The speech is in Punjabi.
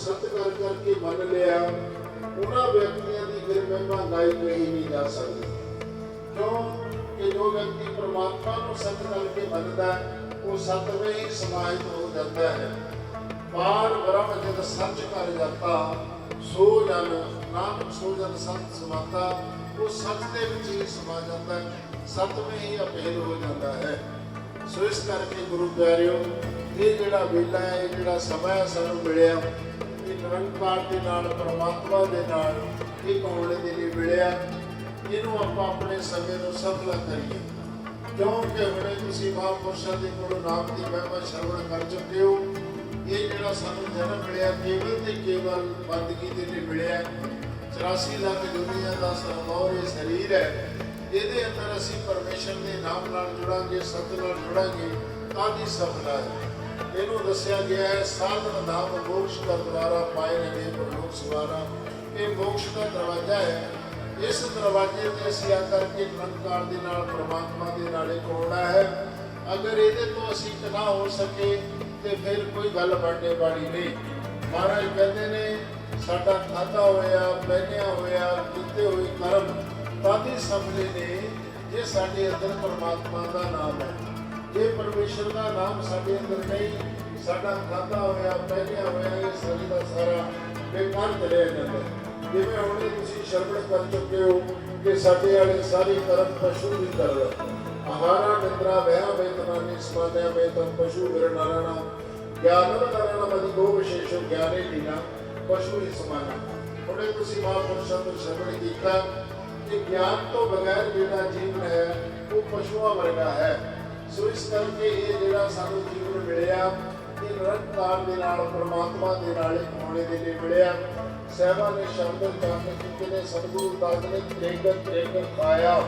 ਸਤ ਕਰ ਕਰਕੇ ਮੰਨ ਲਿਆ, ਉਹਨਾਂ ਵਿਅਕਤੀਆਂ ਦੀ ਫਿਰ ਮਹਿਮਾ ਗਾਈ ਕਹੀ ਨਹੀਂ ਜਾ ਸਕਦੀ। ਕਿਉਂ? ਕਿ ਜੋ ਵਿਅਕਤੀ ਪ੍ਰਮਾਤਮਾ ਨੂੰ ਸਤ ਕਰਕੇ ਮੰਨਦਾ ਉਹ ਸਤਵੇਂ ਹੀ ਸਮਾਹਿਤ ਹੋ ਜਾਂਦਾ ਹੈ। ਪਾਰ ਬ੍ਰਹਮ ਜਦ ਸੱਚ ਕਰ ਜਾਤਾ ਸੋ ਜਨ, ਨਾਨਕ ਸੋ ਜਨ ਸੰਤ ਸਮਾਤਾ, ਉਹ ਸੱਚ ਦੇ ਵਿੱਚ ਹੀ ਸਮਾ ਜਾਂਦਾ ਹੈ ਸਤਵੇਂ ਹੀ ਅਪੇਲ ਹੋ ਜਾਂਦਾ ਹੈ। ਸੋ ਇਸ ਕਰਕੇ ਗੁਰੂ ਪਿਆਰਿਓ, ਇਹ ਜਿਹੜਾ ਵੇਲਾ ਹੈ, ਇਹ ਜਿਹੜਾ ਸਮਾਂ ਹੈ, ਸਾਨੂੰ ਮਿਲਿਆ। ਇਹ ਨਿਰੰਕਾਰ ਦੇ ਨਾਲ, ਪਰਮਾਤਮਾ ਦੇ ਨਾਲ ਇਹ ਹੋਣੇ ਦੇ ਲਈ ਮਿਲਿਆ? ਇਹਨੂੰ ਆਪਾਂ ਆਪਣੇ ਸਮੇਂ ਨੂੰ ਸਫਲਾ ਕਰੀਏ। ਕਿਉਂਕਿ ਹੁਣੇ ਤੁਸੀਂ ਮਹਾਂਪੁਰਸ਼ਾਂ ਦੇ ਕੋਲੋਂ ਨਾਮ ਦੀ ਮਹਿਮਾ ਸ਼ਰਵਣ ਕਰ ਚੁੱਕੇ ਹੋ। ਇਹ ਜਿਹੜਾ ਸਾਨੂੰ ਜਨਮ ਮਿਲਿਆ, ਕੇਵਲ ਤੇ ਕੇਵਲ ਬੰਦਗੀ ਦੇ ਲਈ ਮਿਲਿਆ। 84 ਲੱਖ ਦੁਨੀਆ ਦਾ ਸਰਮੌਰ ਇਹ ਸਰੀਰ ਹੈ। ਇਹਦੇ ਅੰਦਰ ਅਸੀਂ ਪਰਮੇਸ਼ਰ ਦੇ ਨਾਮ ਨਾਲ ਜੁੜਾਂਗੇ ਸਤ ਨਾਲ ਜੁੜਾਂਗੇ, ਤਾਂ ਦੀ ਸਫਲਾ ਹੈ ਇਹਨੂੰ ਦੱਸਿਆ ਗਿਆ ਹੈ ਸਾਧਨ ਨਾਮ ਮੋਕਸ਼ ਦਾ ਦੁਆਰਾ ਪਾਏ ਰਹੇ ਪ੍ਰਲੋਕ ਸਵਾਰਾ। ਇਹ ਮੋਕਸ਼ ਦਾ ਦਰਵਾਜ਼ਾ ਹੈ। ਇਸ ਦਰਵਾਜ਼ੇ ਤੇ ਅਸੀਂ ਆ ਕਰਕੇ ਨਿਰੰਕਾਰ ਦੇ ਨਾਲ, ਪ੍ਰਮਾਤਮਾ ਦੇ ਨਾਲੇ ਕੋੜਾ ਹੈ। ਅਗਰ ਇਹਦੇ ਤੋਂ ਅਸੀਂ ਇੱਕ ਨਾ ਹੋ ਸਕੇ, ਤੇ ਫਿਰ ਕੋਈ ਗੱਲ ਬਣਨੇ ਵਾਲੀ ਨਹੀਂ। ਮਹਾਰਾਜ ਕਹਿੰਦੇ ਨੇ, ਸਾਡਾ ਖਾਦਾ ਹੋਇਆ, ਪਹਿਨਿਆ ਹੋਇਆ ਕੀਤੇ ਹੋਏ ਕਰਮ ਤਾਦੀ ਸਮਝੇ ਨੇ ਇਹ ਸਾਡੇ ਅੰਦਰ ਪ੍ਰਮਾਤਮਾ ਦਾ ਨਾਮ ਹੈ। ਇਹ ਪਰਮੇਸ਼ਰ ਦਾ ਨਾਮ ਸਾਡੇ ਅੰਦਰ ਨਹੀਂ ਸਾਡਾ ਖਾਦਾ ਹੋਇਆ ਪਹਿਨਿਆ ਹੋਇਆ ਇਹ ਸਰੀ ਦਾ ਸਾਰਾ ਬੇਕਾਰ ਚਲੇ ਜਾਂਦਾ ਜਿਵੇਂ ਹੁਣੇ ਤੁਸੀਂ ਸ਼ਰਵਣ ਕਰ ਚੁੱਕੇ ਹੋ ਕਿ ਸਾਡੇ ਵਾਲੇ ਸਾਰੇ ਕਰਮ ਪਸ਼ੂ ਵੀ ਕਰਦਾ ਆਹਾਰਾ ਨਿੰਦਰਾ ਵਿਆਹ ਵੇਤਨਾ ਨਿਸਮਾਨਿਆ ਵੇਤਨ ਪਸ਼ੂ ਵਿਰ ਨਾਰਾਇਣਾ ਗਿਆਨਵ ਨਾਰਾਇਣਾ ਮਦੀ ਗੋ ਵਿਸ਼ੇਸ਼ੋ ਗਿਆਨੇ ਲੀਨਾ ਪਸ਼ੂ ਹੀ ਸਮਾਨਾ ਹੁਣੇ ਤੁਸੀਂ ਮਹਾਂਪੁਰਸ਼ਾਂ ਤੋਂ ਸ਼ਰਵਣ ਕੀਤਾ ਕਿ ਗਿਆਨ ਤੋਂ ਬਗੈਰ ਜਿਹੜਾ ਜੀਵਨ ਹੈ ਉਹ ਪਸ਼ੂਆਂ ਵਰਗਾ ਹੈ ਸੋ ਇਸ ਕਰਕੇ ਇਹ ਜਿਹੜਾ ਸਾਨੂੰ ਜੀਵਨ ਮਿਲਿਆ, ਇਹ ਨਿਰੰਕਾਰ ਦੇ ਨਾਲ, ਪ੍ਰਮਾਤਮਾ ਦੇ ਨਾਲ ਹੋਣੇ ਦੇ ਲਈ ਮਿਲਿਆ। ਸਹਿਬਾ ਨੇ ਸ਼ਬਦ ਜਾਣ ਕੀਤੇ ਨੇ, ਸਤਿਗੁਰੂ ਦਾਸ ਨੇ ਤ੍ਰੇਗਤ ਤ੍ਰੇਗਤ ਪਾਇਆ